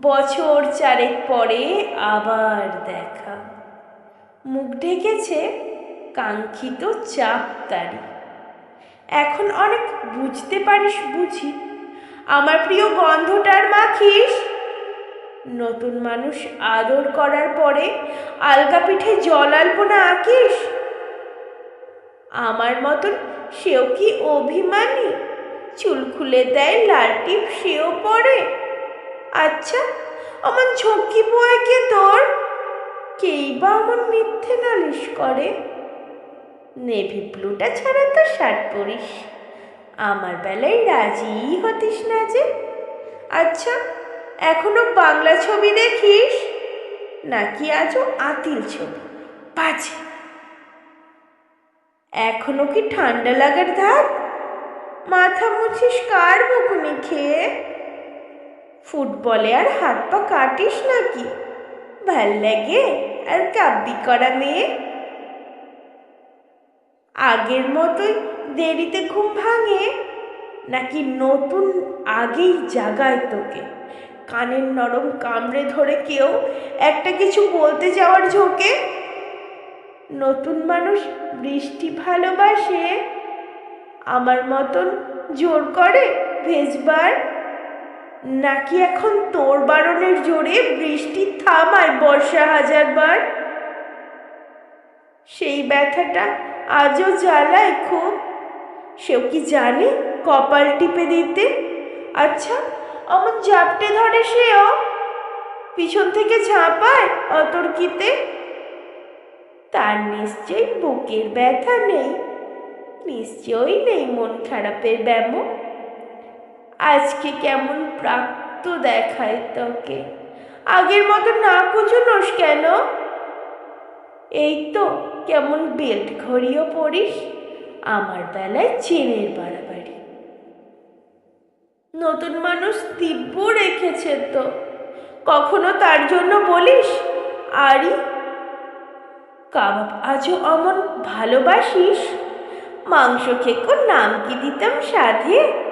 বছর চারেক পরে আবার দেখা। মুখ ঢেকেছে কাঙ্ক্ষিত চাপ তারি এখন অনেক বুঝতে পারিস, বুঝি। আমার প্রিয় গন্ধটার মাখিস। নতুন মানুষ আদর করার পরে আলগা পিঠে জল আলপনা আঁকিস। আমার মতন সেও কি অভিমানী? চুল খুলে দেয় লাল টিপ, সেও পরে। আচ্ছা আমার ঝক্কি বয়কে তোর কেই বা আমার মিথ্যে নালিশ করে? নেভি ব্লুটা ছাড়া তো শার্ট পরিস। আমার বেলায় রাজি হতিস না যে। আচ্ছা এখনও বাংলা ছবি দেখিস? নাকি আজও আতিল ছবি? বাজে। এখনও কি ঠান্ডা লাগার ধাক মাথা মুছিস কার বকুনি খেয়ে? ফুটবলে আর হাত পা কাটিস নাকি? ভালো লাগে? আর কাব্যি করা মেয়ে? আগের মতোই দেরিতে ঘুম ভাঙে? নাকি নতুন আগেই জাগায় তোকে? কানের নরম কামড়ে ধরে কেউ একটা কিছু বলতে যাওয়ার ঝোঁকে? নতুন মানুষ বৃষ্টি ভালোবাসে? আমার মতন জোর করে ভেজবার? নাকি এখন তোর বারণের জোরে বৃষ্টি থামায় বর্ষা হাজারবার সেই ব্যথাটা আজও জ্বালায় খুব। সেও কি জানে কপাল টিপে দিতে? আচ্ছা অমন জাপটে ধরে সেও? পিছন থেকে ঝাঁপায় অতর্কিতে? তার নিশ্চয়ই বুকের ব্যথা নেই। নিশ্চয়ই নেই মন খারাপের ব্যামো। আজকে কেমন প্রাপ্ত দেখায় তোকে? আগের মতো না কুচুনোস কেন? এই তো কেমন বেল্ট ঘড়িও পড়িস আমার বেলায় চেনের বাড়াবাড়ি। নতুন মানুষ দিব্য রেখেছে তো, কখনো তার জন্য বলিস, আরি? কাবাব আজও অমন ভালোবাসিস? মাংস খেকো নাম কি দিতাম সাধে।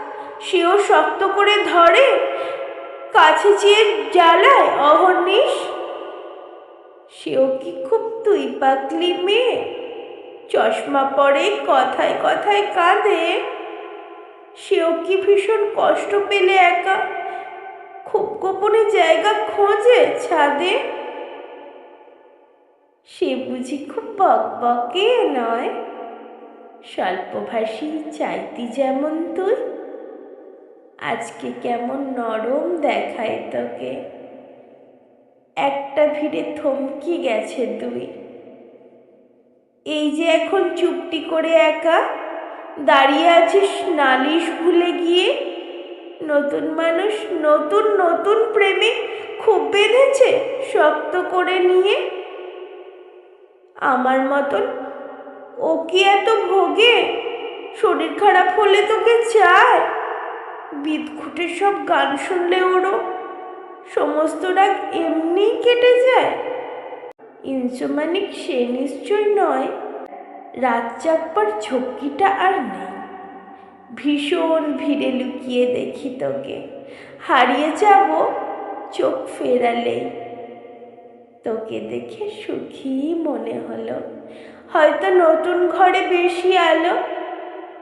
সেও শক্ত করে ধরে কাছে চেয়ে জ্বালায় অহর্নিশ সেও কি খুব তুই পাকলি মেয়ে? চশমা পরে কথায় কথায় কাঁদে। সেও কি ভীষণ কষ্ট পেলে একা? খুব গোপনে জায়গা খোঁজে ছাদে। সে বুঝি খুব বকবকে নয়। স্বল্পভাষী চাইতি যেমন তুই। আজকে কেমন নরম দেখায় তোকে। একটা ভিড়ে থমকি গেছে তুই এই যে এখন চুপটি করে একা, দাঁড়িয়ে আছিস নালিশ ভুলে গিয়ে? নতুন মানুষ নতুন নতুন প্রেমে খুব বেঁধেছে শক্ত করে নিয়ে। আমার মতন ও কি এত ভোগে? শরীর খারাপ হলে তোকে চায়? বিদঘুটে সব গান শুনলে ওরও। সমস্ত রাগ এমনি কেটে যায়। ইনসোমানিক সে নিশ্চয় নয়। রাত জাগবার ঝক্কিটা আর নেই। ভীষণ ভিড়ে লুকিয়ে দেখি তোকে। হারিয়ে যাব, চোখ ফেরালেই তোকে দেখে সুখী মনে হলো। হয়তো নতুন ঘরে বেশি আলো।